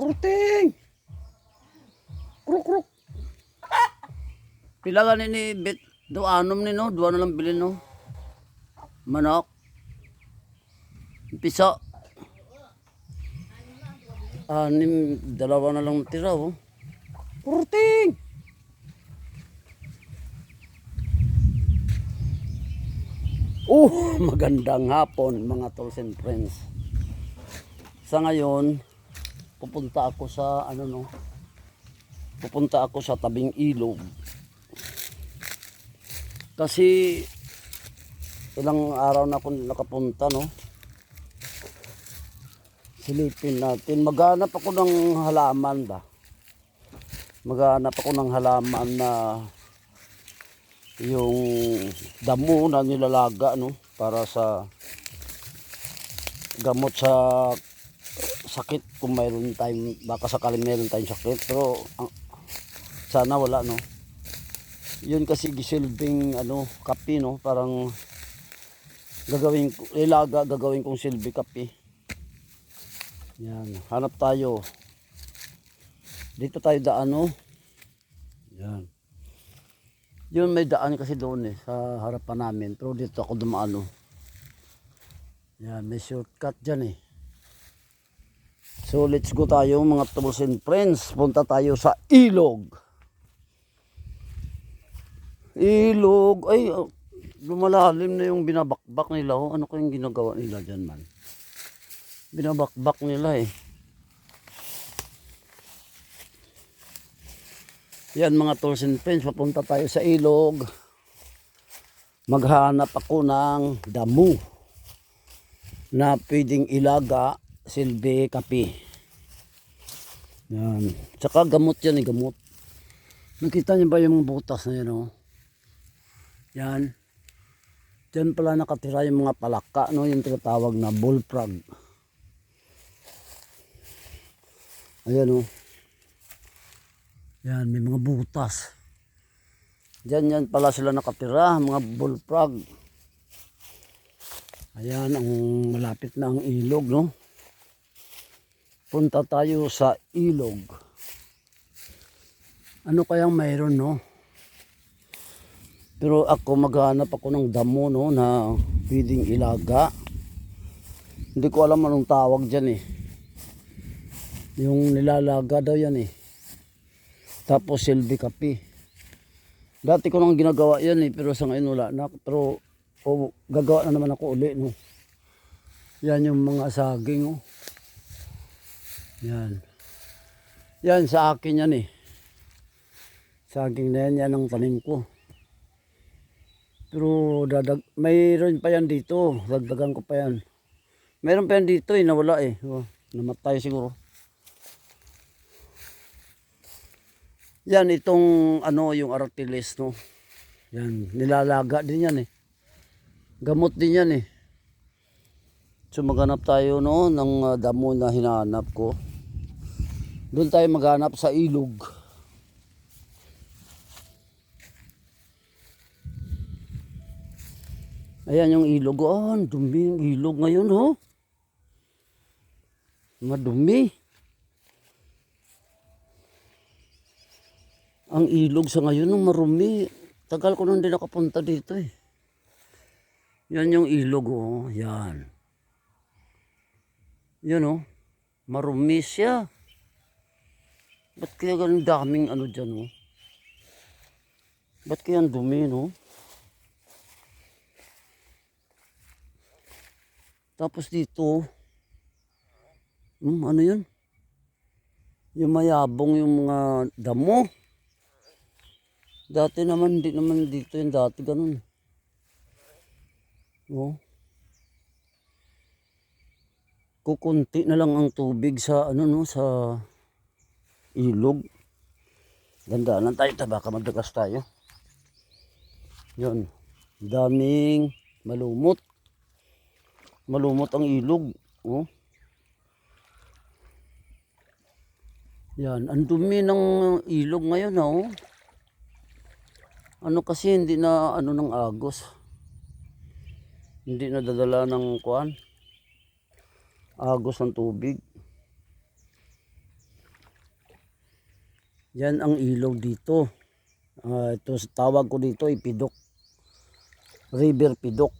Kuruting! Kruk, kruk. Pila ka ni Bet? Do anom ni no? Dua na lang bilhin no? Manok. Piso. Anim, dalawa na lang tira oh. Kuruting! Oh, magandang hapon mga tolls and friends. Sa ngayon, pupunta ako sa ano no. Pupunta ako sa tabing ilog. Kasi ilang araw na ako nakapunta no. Silipin natin. Maghanap ako ng halaman ba? Maghanap ako ng halaman na yung damo na nilalaga no para sa gamot sa sakit kung mayroon tayong baka sakaling mayroon tayong sakit pero ang- sana wala no? Yun kasi gisilbing ano kape no? Parang gagawin ilaga gagawin kong silbi kape. Yan hanap tayo. Dito tayo daan no? Yan. Yun may daan kasi doon eh sa harapan namin pero dito ako dumaan oh. yan may shortcut dyan eh So let's go tayo mga tools and friends. Punta tayo sa ilog. Ilog. Ay, oh, lumalalim na yung binabakbak nila. Oh. Ano kayong ginagawa nila dyan man? Binabakbak nila eh. Yan mga tools and friends. Papunta tayo sa ilog. Maghanap ako ng damo na pwedeng ilaga silbi kape. Yan. Tsaka gamot yan eh, gamot. Nakita niyo ba yung butas na yan oh? Yan. Diyan pala nakatira yung mga palaka, no? Yung tinatawag na bullfrog. Ayan oh. Yan, may mga butas. Diyan yan pala sila nakatira, mga bullfrog. Ayan, ang malapit na ang ilog, no? Punta tayo sa ilog. Ano kayang mayroon, no? Pero ako maghanap ako ng damo, no, na pwedeng ilaga. Hindi ko alam anong tawag dyan, eh. Yung nilalaga daw yan, eh. Tapos silbi kape. Dati ko nang ginagawa yan, eh, pero sa ngayon wala na. Pero o, gagawa na naman ako uli, no. Yan yung mga saging, oh. Yan. Yan sa akin yan eh. Saging na yan, yan ang tanim ko. Pero dadag, mayroon pa yan dito. Dagdagan ko pa yan. Mayroon pa yan dito eh, nawala eh. Oh, namatay siguro. Yan itong ano yung artiles no. Yan nilalaga din yan eh. Gamot din yan eh. So maghanap tayo no ng uh, damo na hinahanap ko. Doon tayo maghanap sa ilog. Ayan yung ilog. Oh, dumi yung ilog ngayon, oh. Madumi. Ang ilog sa ngayon, ang marumi. Tagal ko nang din nakapunta dito, eh. Yan yung ilog, oh. Yan. Yan, oh. Marumi siya. Ba't kaya ganun daming ano dyan, oh? Ba't kaya ang dumi, no? Tapos dito, hmm, ano yun? Yung mayabong yung mga damo. Dati naman, di naman dito yung dati ganun. Oh. Kukunti na lang ang tubig sa ano no sa ilog. Ganda lang tayo, baka madagas tayo. Yun. Daming malumot. Malumot ang ilog. Oh. Yan. Ang dumi ng ilog ngayon, oh. Ano kasi hindi na ano ng agos. Hindi na dadala ng kuan. Agos ng tubig. Yan ang ilog dito. Ah, ito tawag ko dito ay Pidok. River Pidok.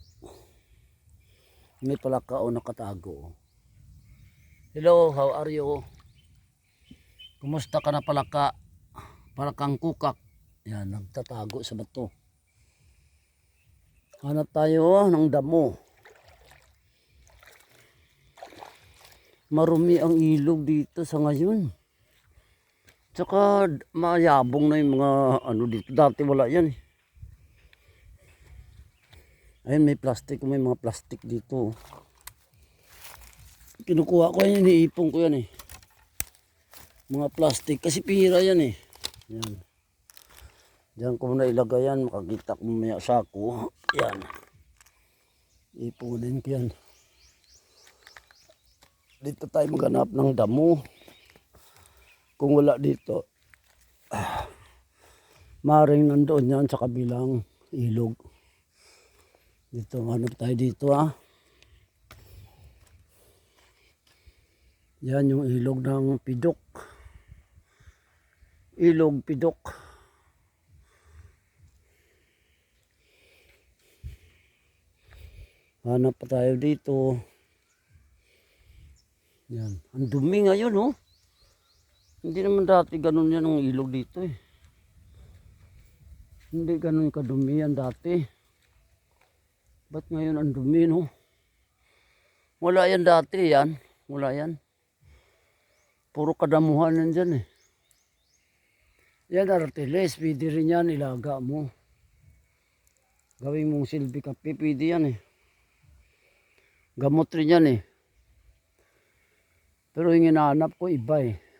May palaka o nakatago. Hello, how are you? Kumusta ka na palaka? Palakang kukak. Yan, nagtatago sa bato. Hanap tayo ng damo. Marumi ang ilog dito sa ngayon. Tsaka mayabong na yung mga ano dito. Dati wala yan eh. Ayun may plastic. May mga plastic dito. Kinukuha ko yan. Iniipon ko yan eh. Mga plastic. Kasi pira yan eh. Yan. Diyan ko muna ilagay yan. Makakita ko mamaya sa ako. Yan. Ipunin ko yan. Dito tayo maghanap ng damo. Kung wala dito, ah, maring nandoon yan sa kabilang ilog. Dito, hanap tayo dito ah. Yan yung ilog ng Pidok. Ilog Pidok. Hanap pa tayo dito. Yan. Ang dumi ngayon, oh. Hindi naman dati ganun yan ang ilog dito, eh. Hindi ganun kadumi yan dati. Ba't ngayon ang dumi, no? Wala yan dati, yan. Wala yan. Puro kadamuhan yan dyan, eh. Yan, artiles. Pwede rin yan. Ilaga mo. Gawin mong silbi kape. Pwede yan, eh. Gamot rin yan, eh. Pero yung hinahanap ko iba eh.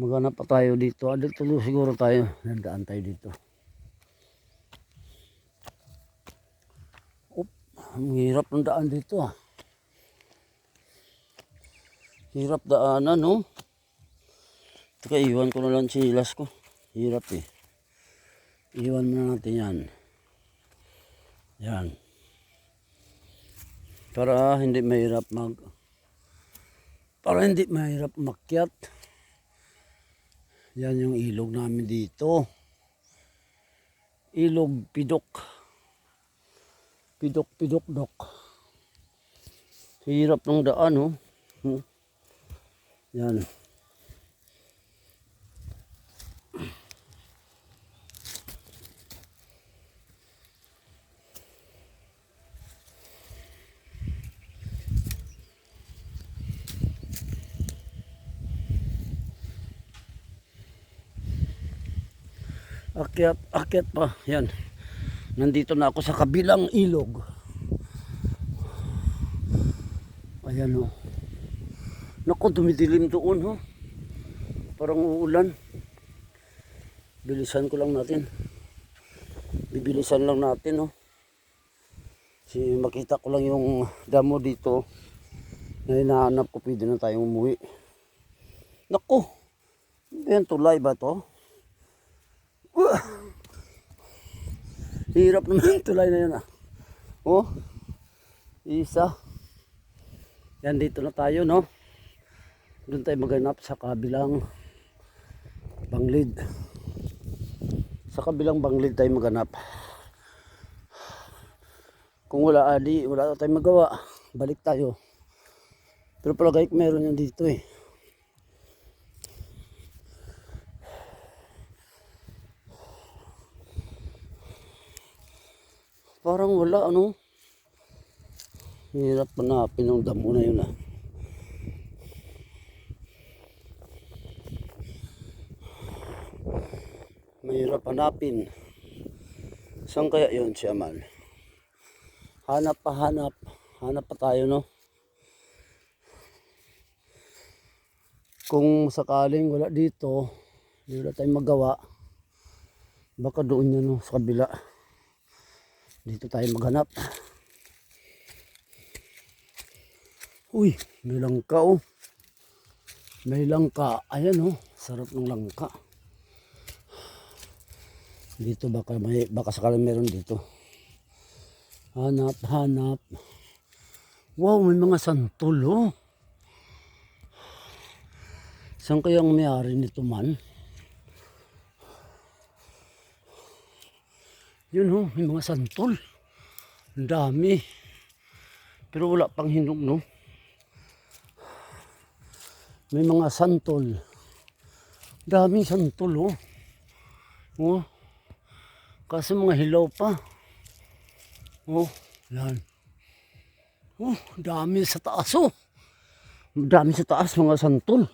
Maghanap pa tayo dito. Ah, dito siguro tayo. Nandaan tayo dito. Op, ang hirap ng daan dito ah. Hirap daanan no. Teka, iwan ko na lang silas ko. Hirap eh. Iwan na natin yan. Yan para hindi mahirap mag para hindi mahirap makyat yan yung ilog namin dito. Ilog pidok. Pidok pidok dok. Hirap ng daan oh. Hmm. yan Akyat, akyat pa. Yan. Nandito na ako sa kabilang ilog. Ayan o. Naku, dumidilim doon ho. Parang uulan. Bilisan ko lang natin. Bibilisan lang natin ho. Si makita ko lang yung damo dito. Na hinahanap ko pwede na tayong umuwi. Naku. Yan tulay ba to? Uh, hirap naman tulay na yun ah. Oh, isa. Yan dito na tayo no. Doon tayo maghanap sa kabilang banglid. Sa kabilang banglid tayo maghanap. Kung wala adi, wala na tayong magawa. Balik tayo. Pero palagay ko meron yan dito eh. Parang wala ano. Hirap hanapin ng damo na yun ah. Mahirap hanapin. Saan kaya yun siya man? Hanap pa hanap. Hanap pa tayo no. Kung sakaling wala dito, hindi wala tayong magawa. Baka doon yan no, sa kabila. Dito tayo maghanap. Uy, may langka oh. May langka. Ayan oh, sarap ng langka. Dito baka may baka sakali meron dito. Hanap, hanap. Wow, may mga santol oh. Saan kaya ang may-ari nito man? Yun ho, may mga santol. Ang dami. Pero wala pang hinog, no? May mga santol. Daming santol, oh. Oh. Kasi mga hilaw pa. Oh, yan. Oh, dami sa taas, oh. Dami sa taas, mga santol.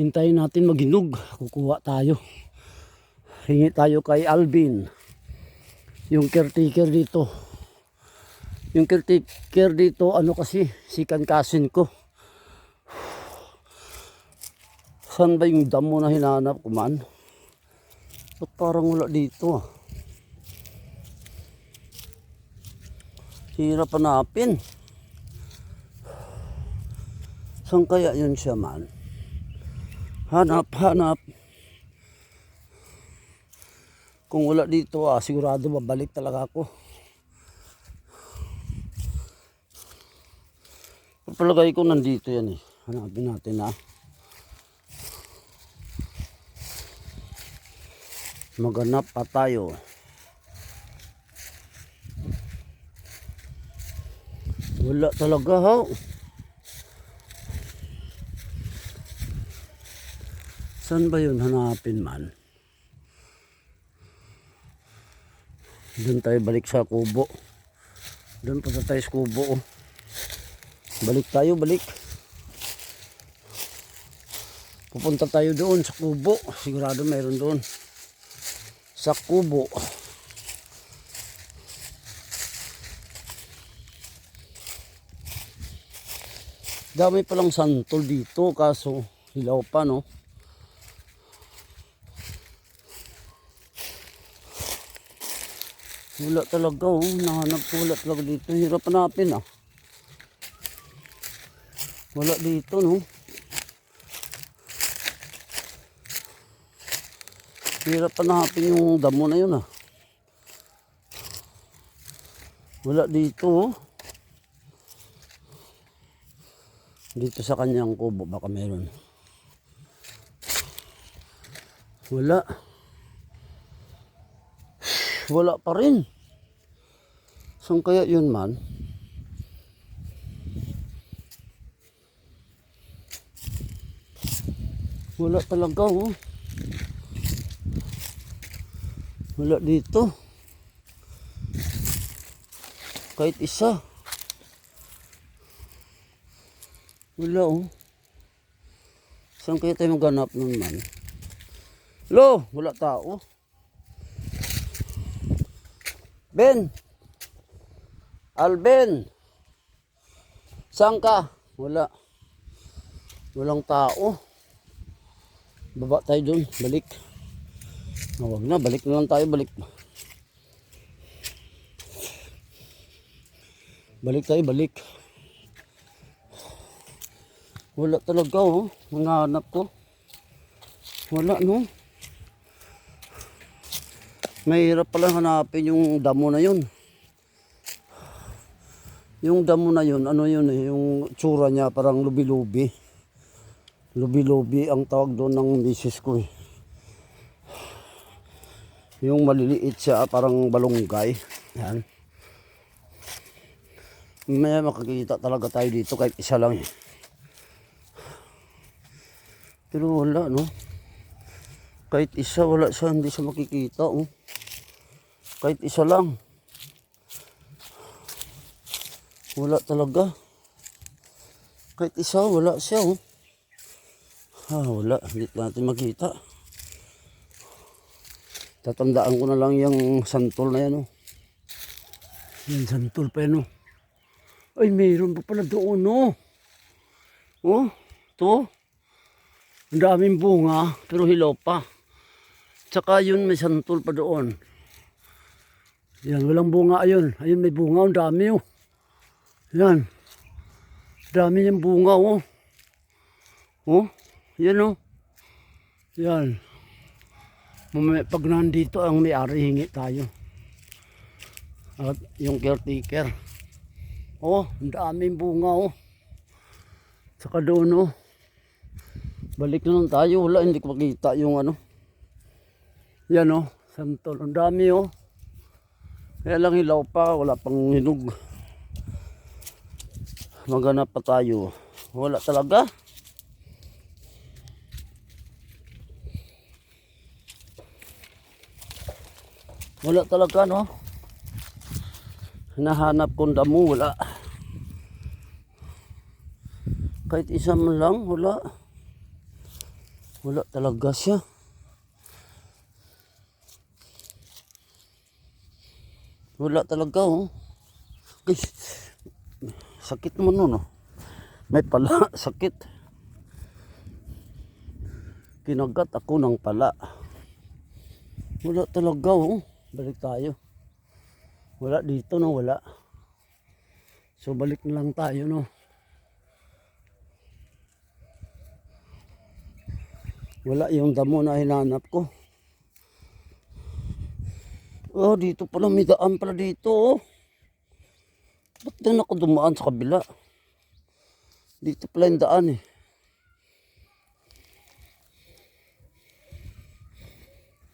Hintayin natin maginog. Kukuha tayo. Hingi tayo kay Alvin. Yung caretaker dito. Yung caretaker dito, ano kasi, sikan kasin ko. Saan ba yung damo na hinanap ko man? Ba't parang wala dito ah? Hirap hanapin. Saan kaya yun siya man? Hanap, hanap. Kung wala dito ah, sigurado babalik talaga ako. Palagay ko nandito yan eh. Hanapin natin ah. Maganap pa tayo. Wala talaga ha. Saan ba yun hanapin man? Doon tayo balik sa kubo. Doon pa tayo sa kubo. Oh. Balik tayo, balik. Pupunta tayo doon sa kubo. Sigurado mayroon doon. Sa kubo. Dami palang santol dito kaso hilaw pa no. Wala talaga oh. Nahanap ko wala talaga dito. Hirap hanapin ah. Wala dito no. Hirap hanapin yung damo na yun ah. Wala dito oh. Dito sa kanyang kubo baka meron. Wala. Wala pa rin. Saan kaya yun man? Wala talaga oh. Wala dito. Kahit isa. Wala oh. Saan kaya tayo maghanap nun man? Lo, wala tao. Ben. Alben. Saan ka? Wala. Walang tao. Baba tayo dun. Balik. Oh, wag na. Balik na lang tayo. Balik. Balik tayo. Balik. Wala talaga oh. Nanganap ko. Wala no. Mahirap pala hanapin yung damo na yun. Yung damo na yun, ano yun eh, yung tsura niya parang lubi-lubi. Lubi-lubi ang tawag doon ng misis ko eh. Yung maliliit siya, parang balonggay. Yan. May makikita talaga tayo dito kahit isa lang eh. Pero wala no. Kahit isa wala siya, hindi siya makikita oh. Kahit isa lang. Wala talaga. Kahit isa, wala siya oh. Ah, wala. Hindi natin makita. Tatandaan ko na lang yung santol na yan oh. Yan santol pa yan oh. Ay, mayroon pa pala doon oh. Oh, to. Ang daming bunga, pero hilaw pa. Tsaka yun, may santol pa doon. Yan, walang bunga ayun. Ayun, may bunga. Ang dami oh. Yan. Dami yung bunga oh. Oh, yan oh. Yan. Mamaya, pag nandito ang may-ari, hingi tayo. At yung caretaker. Oh, ang daming bunga oh. Tsaka doon oh. Balik na lang tayo. Wala, hindi ko makita yung ano. Yan oh. Santol. Ang dami oh. Kaya lang hilaw pa. Wala pang hinog. Maghanap pa tayo. Wala talaga. Wala talaga no. Hinahanap kong damo. Wala. Kahit isa man lang. Wala. Wala talaga siya. Wala talaga oh. Ay, sakit mo nun oh. May pala, sakit. Kinagat ako ng pala. Wala talaga oh. Balik tayo. Wala dito no, wala. So balik na lang tayo no. Wala yung damo na hinanap ko. Oh, dito pala may daan pala dito oh. Ba't doon ako dumaan sa kabila? Dito pala yung daan eh.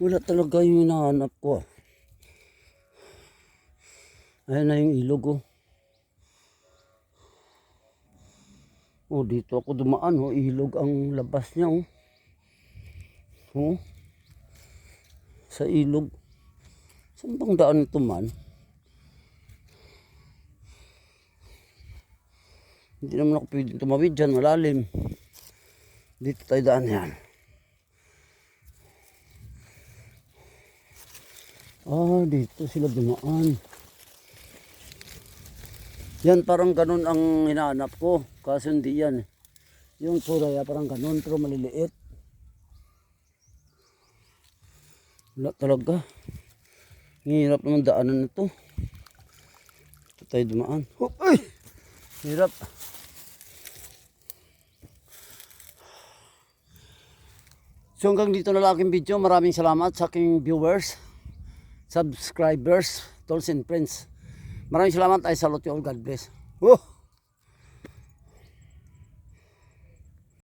Wala talaga yung hinahanap ko ah. Ayan na yung ilog oh. Oh, dito ako dumaan oh. Ilog ang labas niya oh. Oh. Sa ilog. Saan bang daan ito man? Hindi naman ako pwedeng tumawid dyan, malalim. Dito tayo daan yan. Ah, dito sila dumaan. Yan, parang ganun ang hinahanap ko. Kaso hindi yan. Yung suraya parang ganun, pero maliliit. Wala talaga. Hirap naman daanan na to. Ito tayo dumaan. Hop, ay! Hirap. So hanggang dito na lang aking video. Maraming salamat sa aking viewers, subscribers, tolls and friends. Maraming salamat. I salute you all. God bless. Oh!